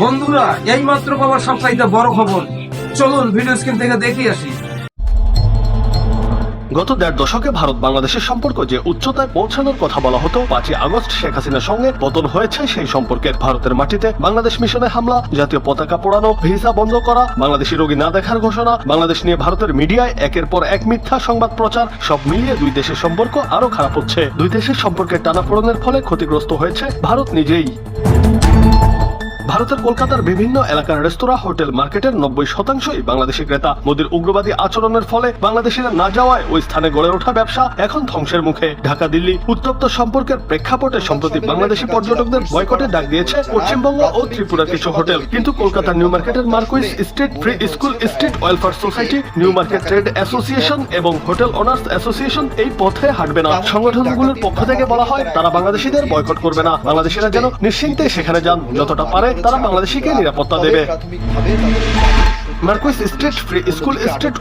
বন্ধুরা এই মাত্র পাওয়া সবচাইতে বড় খবর। চলুন ভিডিও স্ক্রিন থেকে দেখে আসি। গত দেড় দশকে ভারত বাংলাদেশের সম্পর্ক যে উচ্চতায় পৌঁছানোর কথা বলা হতো, পাঁচই আগস্ট শেখ হাসিনার সঙ্গে পতন হয়েছে সেই সম্পর্কের। ভারতের মাটিতে বাংলাদেশ মিশনে হামলা, জাতীয় পতাকা পোড়ানো, ভিসা বন্ধ করা, বাংলাদেশি রোগী না দেখার ঘোষণা, বাংলাদেশ নিয়ে ভারতের মিডিয়ায় একের পর এক মিথ্যা সংবাদ প্রচার, সব মিলিয়ে দুই দেশের সম্পর্ক আরও খারাপ হচ্ছে। দুই দেশের সম্পর্কের টানাপোড়েনের ফলে ক্ষতিগ্রস্ত হয়েছে ভারত নিজেই। ভারতের কলকাতার বিভিন্ন এলাকার রেস্তোরাঁ, হোটেল, মার্কেটের নব্বই শতাংশই বাংলাদেশি ক্রেতা। মোদীর উগ্রবাদী আচরণের ফলে বাংলাদেশিরা না যাওয়ায় ওই স্থানে গড়ে ওঠা ব্যবসা এখন ধ্বংসের মুখে। ঢাকা, দিল্লি উত্তপ্ত সম্পর্কের প্রেক্ষাপটে সম্প্রতি বাংলাদেশি পর্যটকদের বয়কটে ডাক দিয়েছে পশ্চিমবঙ্গ ও ত্রিপুরার কিছু হোটেল। কিন্তু কলকাতার নিউ মার্কেটের Marquis street free school, street welfare society, new market trade association এবং হোটেল অনার্স অ্যাসোসিয়েশন এই পথে হাঁটবে না। সংগঠনগুলোর পক্ষ থেকে বলা হয়, তারা বাংলাদেশিদের বয়কট করবে না। বাংলাদেশিরা যেন নিশ্চিন্তে সেখানে যান, যতটা পারে তারা বাংলাদেশিকে নিরাপত্তা দেবে। প্রাথমিকভাবে Marquis street free school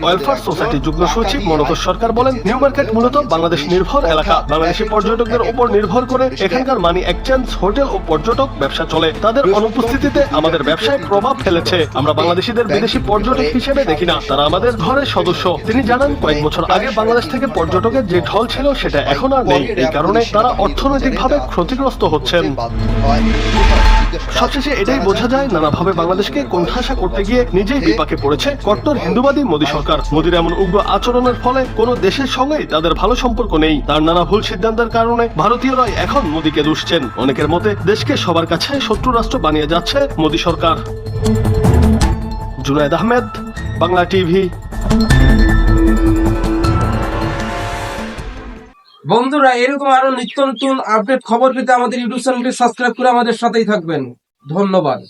welfare society যুগ্ম সচিব সরকার বলেন, নিউ মার্কেট মূলত বাংলাদেশ নির্ভর এলাকা। বাংলাদেশি পর্যটকদের উপর নির্ভর করে এখানকার মানি এক্সচেঞ্জ, হোটেল ও পর্যটক ব্যবসা চলে। তাদের অনুপস্থিতিতে আমাদের ব্যবসায় প্রভাব ফেলেছে। আমরা বাংলাদেশিদের বিদেশি পর্যটক হিসেবে দেখি না। তারা আমাদের ঘরের সদস্য। তিনি জানান, কয়েক বছর আগে বাংলাদেশ থেকে পর্যটকের যে ঢল ছিল, সেটা এখন আর নেই। এই কারণে তারা অর্থনৈতিকভাবে ক্ষতিগ্রস্ত হচ্ছেন। সবশেষে এটাই বোঝা যায়, নানাভাবে বাংলাদেশকে কোণঠাসা করতে গিয়ে নিজেই বিপাকে পড়েছে কট্টর হিন্দুবাদী মোদী সরকার। মোদীর এমন উগ্র আচরণের ফলে কোনো দেশের সঙ্গেই তাদের ভালো সম্পর্ক নেই। তার নানা ভুল সিদ্ধান্তের কারণে ভারতীয়রাই এখন মোদীকে দুষছেন। অনেকের মতে দেশকে সবার কাছে শত্রু রাষ্ট্র বানিয়ে যাচ্ছে মোদী সরকার। জুনায়দ আহমেদ, বাংলা টিভি। বন্ধুরা, এরকম আরও নিত্য নতুন আপডেট খবর পেতে আমাদের ইউটিউব চ্যানেলটি সাবস্ক্রাইব করে আমাদের সাথেই থাকবেন। ধন্যবাদ।